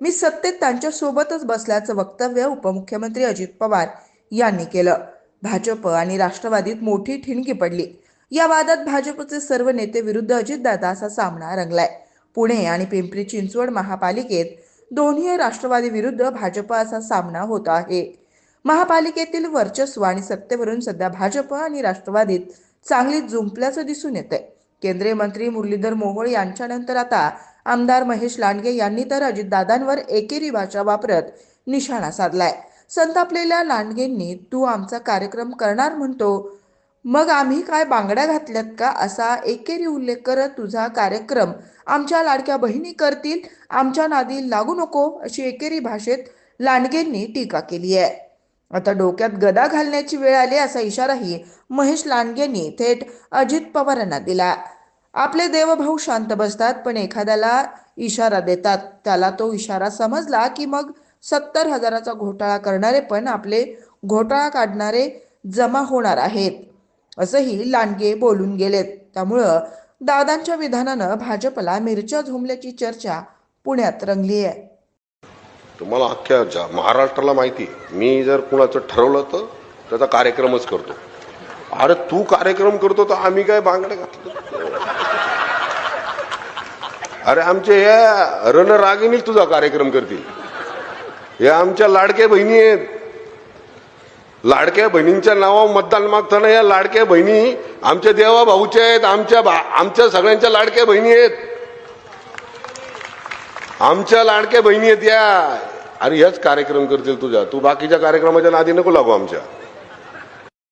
मी सत्तेत त्यांच्या सोबतच बसल्याचं वक्तव्य उपमुख्यमंत्री अजित पवार यांनी केलं. भाजप आणि राष्ट्रवादीत मोठी ठिणगी पडली. या वादात भाजपचे सर्व नेते विरुद्ध अजितदादा असा सामना रंगलाय. पुणे आणि पिंपरी चिंचवड महापालिकेत दोन्ही राष्ट्रवादी विरुद्ध भाजप असा सामना होत आहे. महापालिकेतील वर्चस्व आणि सत्तेवरून सध्या भाजप आणि राष्ट्रवादीत चांगली जुंपल्याचं दिसून येतंय. केंद्रीय मंत्री मुरलीधर मोहोळ यांच्यानंतर आता आमदार महेश लांडगे यांनी तर अजितदादांवर एकेरी भाषा वापरत निशाणा साधलाय. संतापलेल्या लांडगेंनी तू आमचा कार्यक्रम करणार म्हणतो मग आम्ही काय बांगड्या घातल्यात का? असा एकेरी उल्लेख करत तुझा कार्यक्रम आमच्या लाडक्या बहिणी करतील आमच्या नादी लागू नको अशी एकेरी भाषेत लांडगेंनी टीका केली आहे. आता डोक्यात गदा घालण्याची वेळ आली असा इशाराही महेश लांडगेंनी थेट अजित पवारांना दिला. आपले देवभाऊ शांत बसतात पण एखाद्याला इशारा देतात. त्याला तो इशारा समजला की मग सत्तर हजाराचा घोटाळा करणारे पण आपले घोटाळा काढणारे जमा होणार आहेत. असंही लांडगे बोलून गेलेत. त्यामुळं दादांच्या विधानानं भाजपला मिरच्या झोमल्याची चर्चा पुण्यात रंगली आहे तुम्हाला अख्ख्या महाराष्ट्राला माहिती आहे. मी जर कुणाचं ठरवलं तर त्याचा कार्यक्रमच करतो. अरे तू कार्यक्रम करतो तर आम्ही काय बांगड्या घातलं अरे आमचे या रणरागिणीच तुझा कार्यक्रम करतील. या आमच्या लाडक्या बहिणी आहेत. लाडक्या बहिणींच्या नावावर मतदान मागताना या लाडक्या बहिणी आमच्या देवा भाऊच्या आहेत आमच्या भा- आमच्या सगळ्यांच्या लाडक्या बहिणी आहेत. आमच्या लाडक्या बहिणी आहेत या. अरे हेच कार्यक्रम करतील तुझ्या. तू बाकीच्या कार्यक्रमाच्या नादी नको लागू आमच्या.